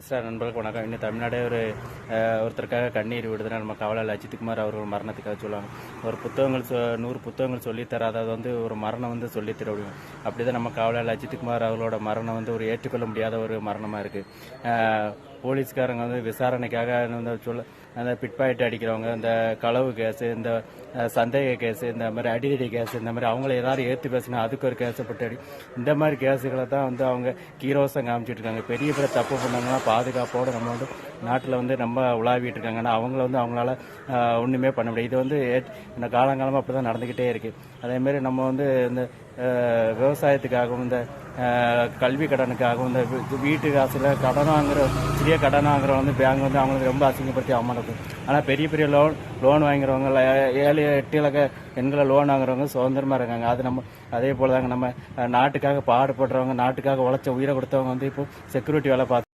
Sir நண்பர்களுக்கு வணக்கம். இன்னும் தமிழ்நாடே ஒரு ஒருத்தருக்காக கண்ணீர் விடுதுன்னா நம்ம காவலாளர் அஜித்குமார் அவர்கள் மரணத்துக்காக சொல்லுவாங்க. ஒரு புத்தகங்கள் சொ- நூறு புத்தகங்கள் சொல்லித் தராதது வந்து ஒரு மரணம் வந்து சொல்லித் முடியும். அப்படி தான் நம்ம காவலாளர் அஜித்குமார் அவர்களோட மரணம் வந்து ஒரு ஏற்றுக்கொள்ள முடியாத ஒரு மரணமாக இருக்குது போலீஸ்காரங்க வந்து விசாரணைக்காக வந்து சொல்ல அந்த பிட்பாயிட் அடிக்கிறவங்க இந்த களவு கேஸு இந்த சந்தேக கேஸு இந்த மாதிரி அடிதடி கேஸ் இந்த மாதிரி அவங்கள ஏதாவது ஏற்றி பேசினா அதுக்கு ஒரு கேஸை போட்டு அடி. இந்த மாதிரி கேஸுகளை தான் வந்து அவங்க கீரோசம் காமிச்சிட்டு இருக்காங்க. பெரிய பெரிய தப்பு பண்ணாங்கன்னா பாதுகாப்போடு நம்ம வந்து நாட்டில் வந்து ரொம்ப உலாவிட்டு இருக்காங்கன்னா அவங்கள வந்து அவங்களால ஒன்றுமே பண்ண முடியாது. இது வந்து இந்த காலங்காலமாக அப்படி தான் நடந்துக்கிட்டே இருக்குது அதேமாரி நம்ம வந்து இந்த விவசாயத்துக்காகவும் இந்த கல்வி கடனுக்காகவும் இந்த வீட்டு காசில் கடன் வாங்குற சிறிய கடன் வாங்குறவங்க வந்து பேங்க் வந்து அவங்களுக்கு ரொம்ப அசிங்கப்படுத்தி அவமானப்படுத்தும் ஆனால் பெரிய பெரிய லோன் லோன் வாங்குறவங்க ஏழு எட்டு இலக்க எண்களை லோன் வாங்குறவங்க சுதந்திரமாக இருக்காங்க. அது நம்ம அதே போல் தாங்க நம்ம நாட்டுக்காக பாடுபடுறவங்க நாட்டுக்காக உழைச்ச உயிரை கொடுத்தவங்க வந்து இப்போ செக்யூரிட்டி வேலை பார்த்து